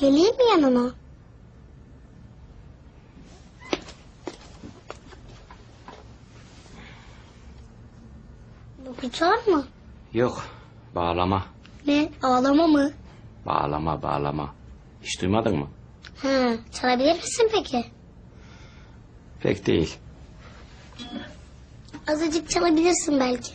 Geleyim mi yanına? Dokutar mı? Yok. Bağlama. Ne? Ağlama mı? Bağlama bağlama. Hiç duymadın mı? Ha, çalabilir misin peki? Pek değil. Azıcık çalabilirsin belki.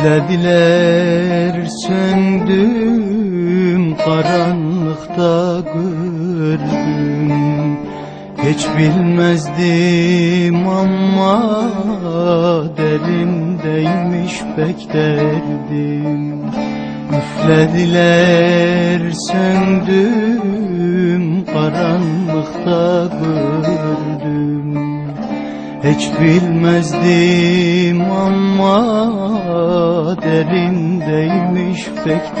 Üflediler söndüm karanlıkta gördüm. Hiç bilmezdim ama derindeymiş pek derdim. Üflediler söndüm karanlıkta gördüm. Hiç bilmezdim ama derindeymiş pek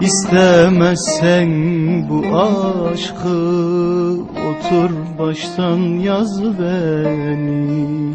İstemezsen bu aşkı Otur baştan yaz beni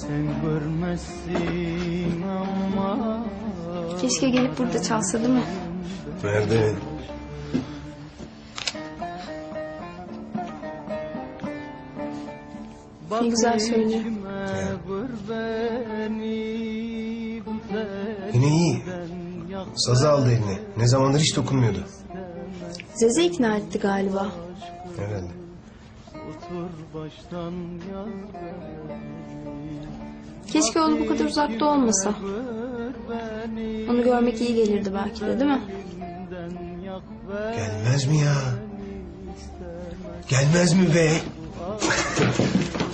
Sen görmezsin ama Keşke gelip burada çalsa değil mi? Nerede? Ne güzel söylüyor. Yine iyi. Sazı aldı eline. Ne zamandır hiç dokunmuyordu. Zeze ikna etti galiba. Herhalde. Keşke oğlu bu kadar uzakta olmasa. Onu görmek iyi gelirdi belki de değil mi? Gelmez mi ya? Gelmez mi be?